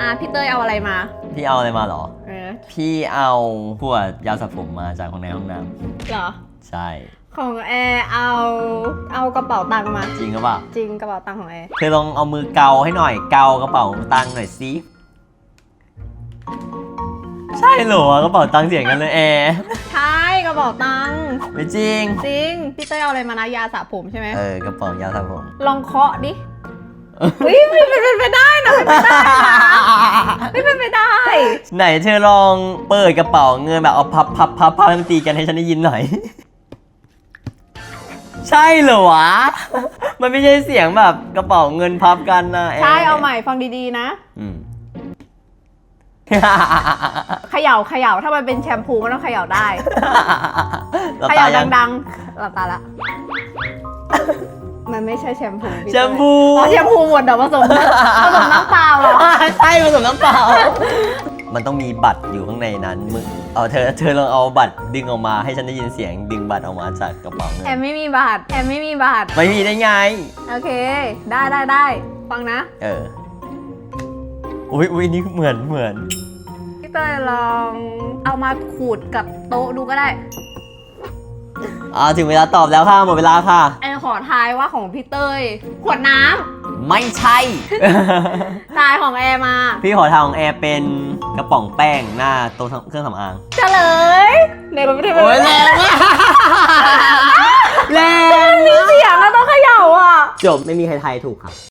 อะพี่เต้ยเอาอะไรมา พี่เอาอะไรมาเหรอ เออพี่เอาขวดยาสระผมมาจากของในห้องน้เหรอำใช่ ของแอร์เอาเอากระเป๋าตังค์มา จริงหรือเปล่าจริงกระเป๋าตังค์ของแอร์เธอลองเอามือเกาให้หน่อยเกากระเป๋าตังค์หน่อยสิใช่เหรอกระเป๋าตังค์เสียงกันเลยแอร์ใช่กระเป๋าตังค์ไม่จริง จริงพี่เต้ยเอาอะไรมานะยาสระผมใช่ไหมเออกระเป๋ายาสระผม ลองเคาะดิ เฮ้ยไม่เป็นไปได้นะไม่เป็นไปได้นะไม่เป็น ไปได้ไหนเธอลองเปิดกระเป๋าเงินแบบเอาพับพับพับพับให้มันตีกันให้ฉันได้ยินหน่อย ใช่เหรอวะ มันไม่ใช่เสียงแบบกระเป๋าเงินพับกันนะแร์ใช่เอาใหม่ฟังดีๆนะ อืม เขย่าเขย่าถ้ามันเป็นแชมพูมันต้องเขย่าได้ หลับเขตาย่ายังดังๆหลับตาละ มันไม่ใช่แชมพูพี่แชเต้ยมพูอ๋อแชมพูหมดเดี๋ยวผสมผสมน้ำเปล่าเหรอใช่ผสมน้ำเปล่า มันต้องมีบัตรอยู่ข้างในนั้น มึงเอาเธอเธอลองเอาบัตรดึงออกมาให้ฉันได้ยินเสียงดึงบัตรออกมาจากกระเป๋าเงินแอมไม่มีบัตรแอมไม่มีบัตรไม่มีได้ไง โอเค ได้ได้ได้ฟังนะเออ อุ้ยอุ้ยนี่เหมือนเหมือน พี่เต้ยลองเอามาขูดกับโต๊ะดูก็ได้ อ่าถึงเวลาตอบแล้วค่ะ หมดเวลาค่ะ แอนขอทายว่าของพี่เต้ย ขวดน้ำไม่ใช่ทายของแอร์มา พี่ขอทางของแอร์เป็นกระป๋องแป้งหน้าโต๊ะเครื่องสำอางเฉลยในประเทศโอ้ยแรงมากแรงมีเสียงแล้วต้องเขย่าอะ จบไม่มีใครทายถูกครับ